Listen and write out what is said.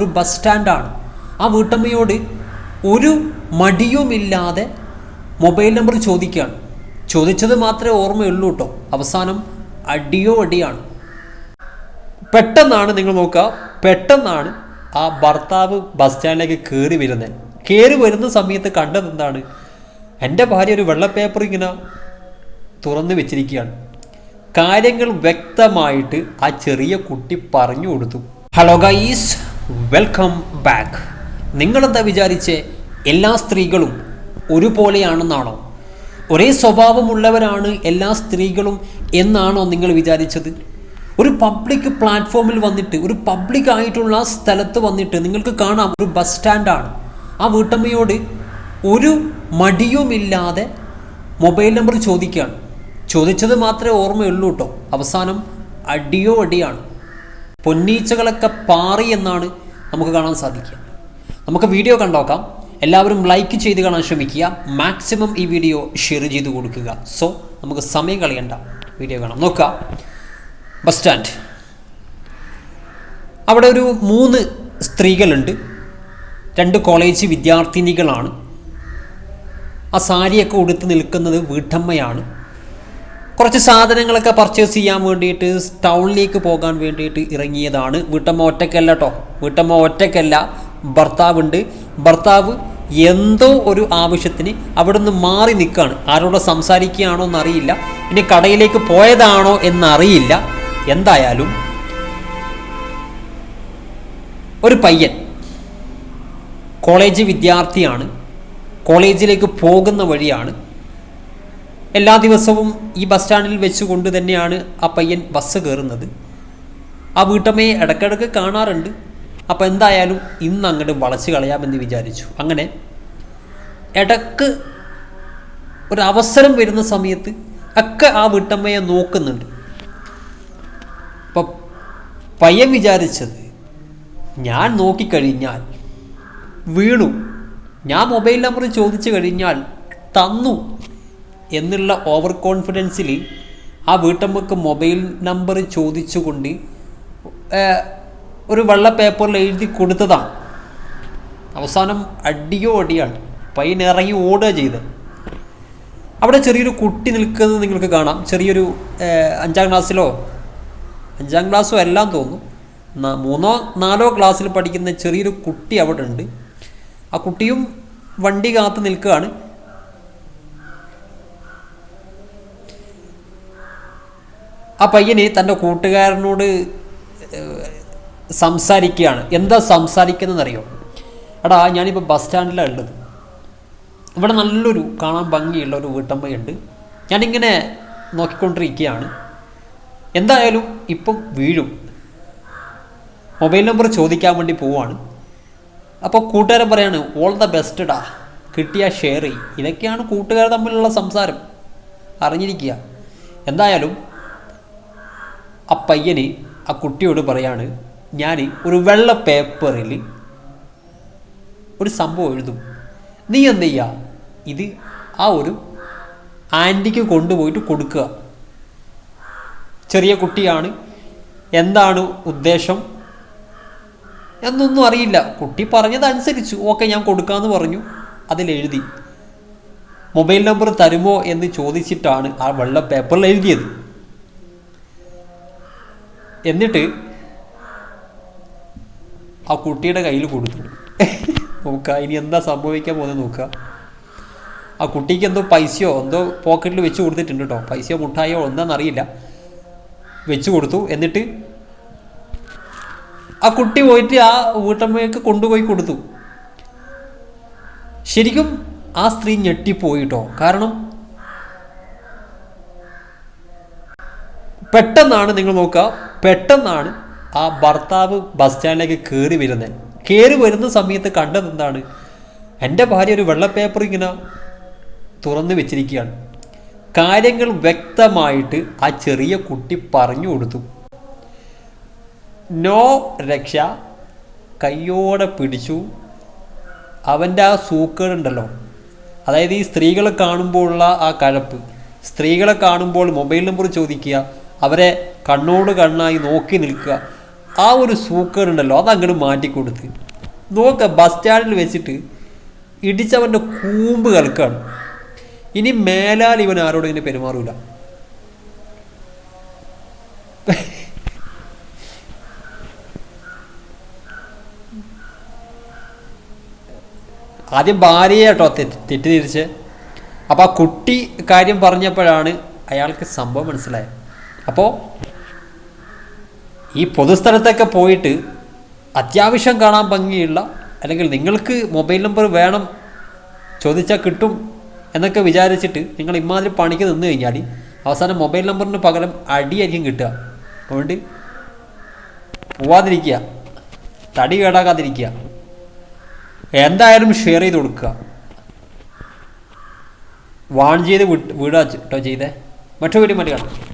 ഒരു ബസ് സ്റ്റാൻഡാണ്. ആ വീട്ടമ്മയോട് ഒരു മടിയുമില്ലാതെ മൊബൈൽ നമ്പർ ചോദിക്കുകയാണ്. ചോദിച്ചത് മാത്രമേ ഓർമ്മയുള്ളൂ കേട്ടോ. അവസാനം അടിയോ അടിയാണ്. പെട്ടെന്നാണ് നിങ്ങൾ നോക്കുക. പെട്ടെന്നാണ് ആ ഭർത്താവ് ബസ് സ്റ്റാൻഡിലേക്ക് കയറി വരുന്നത്. കയറി വരുന്ന സമയത്ത് കണ്ടത് എന്താണ്? എന്റെ ഭാര്യ ഒരു വെള്ള പേപ്പർ ഇങ്ങനെ തുറന്നു വെച്ചിരിക്കുകയാണ്. കാര്യങ്ങൾ വ്യക്തമായിട്ട് ആ ചെറിയ കുട്ടി പറഞ്ഞു കൊടുത്തു. ഹലോ ഗൈസ് വെൽക്കം ബാക്ക് നിങ്ങളെന്താ വിചാരിച്ച്? എല്ലാ സ്ത്രീകളും ഒരുപോലെയാണെന്നാണോ? ഒരേ സ്വഭാവമുള്ളവരാണ് എല്ലാ സ്ത്രീകളും എന്നാണോ നിങ്ങൾ വിചാരിച്ചത്? ഒരു പബ്ലിക് പ്ലാറ്റ്ഫോമിൽ വന്നിട്ട് ഒരു പബ്ലിക് ആയിട്ടുള്ള സ്ഥലത്ത് വന്നിട്ട് നിങ്ങൾക്ക് കാണാം ഒരു ബസ് സ്റ്റാൻഡാണ് ആ വീട്ടമ്മയോട് ഒരു മടിയുമില്ലാതെ മൊബൈൽ നമ്പർ ചോദിക്കുകയാണ്. ചോദിച്ചത് മാത്രമേ ഓർമ്മയുള്ളൂ കേട്ടോ അവസാനം അടിയോ അടിയാണ്. പൊന്നീച്ചകളൊക്കെ പാറി എന്നാണ് നമുക്ക് കാണാൻ സാധിക്കുക. നമുക്ക് വീഡിയോ കണ്ടോക്കാം എല്ലാവരും ലൈക്ക് ചെയ്ത് കാണാൻ ശ്രമിക്കുക. മാക്സിമം ഈ വീഡിയോ ഷെയർ ചെയ്ത് കൊടുക്കുക. സോ നമുക്ക് സമയം കളയണ്ട. വീഡിയോ കാണാം. നോക്കുക. ബസ് സ്റ്റാൻഡ് അവിടെ ഒരു മൂന്ന് സ്ത്രീകളുണ്ട്. രണ്ട് കോളേജ് വിദ്യാർത്ഥിനികളാണ്. ആ സാരിയൊക്കെ ഉടുത്ത് നിൽക്കുന്നത് വീട്ടമ്മയാണ്. കുറച്ച് സാധനങ്ങളൊക്കെ പർച്ചേസ് ചെയ്യാൻ വേണ്ടിയിട്ട് ടൗണിലേക്ക് പോകാൻ വേണ്ടിയിട്ട് ഇറങ്ങിയതാണ്. വീട്ടമ്മ ഒറ്റയ്ക്കല്ല കേട്ടോ വീട്ടമ്മ ഒറ്റയ്ക്കല്ല. ഭർത്താവുണ്ട്. ഭർത്താവ് എന്തോ ഒരു ആവശ്യത്തിന് അവിടുന്ന് മാറി നിൽക്കുകയാണ് ആരോട് സംസാരിക്കുകയാണോ എന്നറിയില്ല. ഇനി കടയിലേക്ക് പോയതാണോ എന്നറിയില്ല. എന്തായാലും ഒരു പയ്യൻ കോളേജ് വിദ്യാർത്ഥിയാണ്. കോളേജിലേക്ക് പോകുന്ന വഴിയാണ് എല്ലാ ദിവസവും ഈ ബസ് സ്റ്റാൻഡിൽ വെച്ചുകൊണ്ട് തന്നെയാണ് ആ പയ്യൻ ബസ് കയറുന്നത്. ആ വീട്ടമ്മയെ ഇടയ്ക്കിടയ്ക്ക് കാണാറുണ്ട്. അപ്പോൾ എന്തായാലും ഇന്ന് അങ്ങോട്ട് വളച്ച് കളയാമെന്ന് വിചാരിച്ചു. അങ്ങനെ ഇടയ്ക്ക് ഒരവസരം വരുന്ന സമയത്ത് ഒക്കെ ആ വീട്ടമ്മയെ നോക്കുന്നുണ്ട്. അപ്പം പയ്യൻ വിചാരിച്ചത് ഞാൻ നോക്കിക്കഴിഞ്ഞാൽ വീണു. ഞാൻ മൊബൈൽ നമ്പർ ചോദിച്ചു കഴിഞ്ഞാൽ തന്നു. എന്നുള്ള ഓവർ കോൺഫിഡൻസിൽ ആ വീട്ടമ്മക്ക് മൊബൈൽ നമ്പർ ചോദിച്ചുകൊണ്ട് ഒരു വെള്ള പേപ്പറിൽ എഴുതി കൊടുത്തതാണ്. അവസാനം അടിയോ അടിയാണ്. പയ്യൻ ഇറങ്ങി ഓടുക ചെയ്തത് അവിടെ ചെറിയൊരു കുട്ടി നിൽക്കുന്നത് നിങ്ങൾക്ക് കാണാം. ചെറിയൊരു അഞ്ചാം ക്ലാസ്സിലോ അഞ്ചാം ക്ലാസ്സോ എല്ലാം തോന്നുന്നു. മൂന്നോ നാലോ ക്ലാസ്സിൽ പഠിക്കുന്ന ചെറിയൊരു കുട്ടി അവിടെ ഉണ്ട്. ആ കുട്ടിയും വണ്ടി കാത്ത് നിൽക്കുകയാണ്. ആ പയ്യന് തന്റെ കൂട്ടുകാരനോട് സംസാരിക്കുകയാണ്. എന്താ സംസാരിക്കുന്നതെന്നറിയോ? എടാ ഞാനിപ്പോൾ ബസ് സ്റ്റാൻഡിലാണ് ഉള്ളത്. ഇവിടെ നല്ലൊരു കാണാൻ ഭംഗിയുള്ള ഒരു വീട്ടമ്മയുണ്ട്. ഞാനിങ്ങനെ നോക്കിക്കൊണ്ടിരിക്കുകയാണ്. എന്തായാലും ഇപ്പം വീഴും. മൊബൈൽ നമ്പർ ചോദിക്കാൻ വേണ്ടി പോവാണ്. അപ്പോൾ കൂട്ടുകാരൻ പറയാണ് ഓൾ ദ ബെസ്റ്റ് ഡാ കിട്ടിയ ഷെയർ ചെയ്യും. ഇതൊക്കെയാണ് കൂട്ടുകാർ തമ്മിലുള്ള സംസാരം. അറിഞ്ഞിരിക്കുക. എന്തായാലും ആ പയ്യന് ആ കുട്ടിയോട് പറയാണ് ഞാൻ ഒരു വെള്ള പേപ്പറിൽ ഒരു സംഭവം എഴുതും. നീ എന്ത് ചെയ്യുക ഇത് ആ ഒരു ആന്റിക്ക് കൊണ്ടുപോയിട്ട് കൊടുക്കുക. ചെറിയ കുട്ടിയാണ് എന്താണ് ഉദ്ദേശം? എന്നൊന്നും അറിയില്ല. കുട്ടി പറഞ്ഞതനുസരിച്ചു ഓക്കെ ഞാൻ കൊടുക്കാമെന്ന് പറഞ്ഞു അതിലെഴുതി. മൊബൈൽ നമ്പർ തരുമോ? എന്ന് ചോദിച്ചിട്ടാണ് ആ വെള്ള പേപ്പറിൽ എഴുതിയത്. എന്നിട്ട് ആ കുട്ടിയുടെ കയ്യിൽ കൊടുത്തു. നോക്കുക ഇനി എന്താ സംഭവിക്കാൻ പോകുന്നത് നോക്കുക ആ കുട്ടിക്ക് എന്തോ പൈസയോ എന്തോ പോക്കറ്റിൽ വെച്ച് കൊടുത്തിട്ടുണ്ട് കേട്ടോ പൈസയോ മുട്ടായോ എന്താണെന്നറിയില്ല വെച്ച് കൊടുത്തു. എന്നിട്ട് ആ കുട്ടി പോയിട്ട് ആ വീട്ടമ്മയൊക്കെ കൊണ്ടുപോയി കൊടുത്തു. ശരിക്കും ആ സ്ത്രീ ഞെട്ടിപ്പോയിട്ടോ കാരണം പെട്ടെന്നാണ് നിങ്ങൾ നോക്കുക പെട്ടെന്നാണ് ആ ഭർത്താവ് ബസ് സ്റ്റാൻഡിലേക്ക് കയറി വരുന്നത് കയറി വരുന്ന സമയത്ത് കണ്ടത് എന്താണ്? എന്റെ ഭാര്യ ഒരു വെള്ള പേപ്പർ ഇങ്ങനെ തുറന്നു വെച്ചിരിക്കുകയാണ്. കാര്യങ്ങൾ വ്യക്തമായിട്ട് ആ ചെറിയ കുട്ടി പറഞ്ഞു കൊടുത്തു. നോ രക്ഷ. കയ്യോടെ പിടിച്ചു. അവന്റെ ആ സൂക്കേടുണ്ടല്ലോ അതായത് ഈ സ്ത്രീകളെ കാണുമ്പോഴുള്ള ആ കഴപ്പ്. സ്ത്രീകളെ കാണുമ്പോൾ മൊബൈൽ നമ്പർ ചോദിക്കുക. അവരെ കണ്ണോട് കണ്ണായി നോക്കി നിൽക്കുക. ആ ഒരു സൂക്കർ ഉണ്ടല്ലോ അത് അങ്ങോട്ട് മാറ്റിക്കൊടുത്ത് നോക്ക ബസ് സ്റ്റാൻഡിൽ വെച്ചിട്ട് ഇടിച്ചവന്റെ കൂമ്പ് കലക്കാണ്. ഇനി മേലാൽ ഇവൻ ആരോടും ഇങ്ങനെ പെരുമാറൂല. ആദ്യം ഭാര്യയെ കേട്ടോ തെറ്റ് തെറ്റിദ്ധരിച്ച്. അപ്പോൾ ആ കുട്ടി കാര്യം പറഞ്ഞപ്പോഴാണ് അയാൾക്ക് സംഭവം മനസ്സിലായത്. അപ്പോൾ ഈ പൊതുസ്ഥലത്തൊക്കെ പോയിട്ട് അത്യാവശ്യം കാണാൻ ഭംഗിയുള്ള അല്ലെങ്കിൽ നിങ്ങൾക്ക് മൊബൈൽ നമ്പർ വേണം ചോദിച്ചാൽ കിട്ടും എന്നൊക്കെ വിചാരിച്ചിട്ട് നിങ്ങൾ ഇമാതിരി പണിക്ക് നിന്ന് കഴിഞ്ഞാൽ അവസാനം മൊബൈൽ നമ്പറിന് പകരം അടിയായിരിക്കും കിട്ടുക. അതുകൊണ്ട് പോവാതിരിക്കുക. തടി കേടാക്കാതിരിക്കുക എന്തായാലും ഷെയർ ചെയ്ത് കൊടുക്കുക. വാൺ ചെയ്ത് വിട്ട് വീടാ കേട്ടോ ചെയ്തേ. മറ്റു വീഡിയോ മറ്റു കാണാം.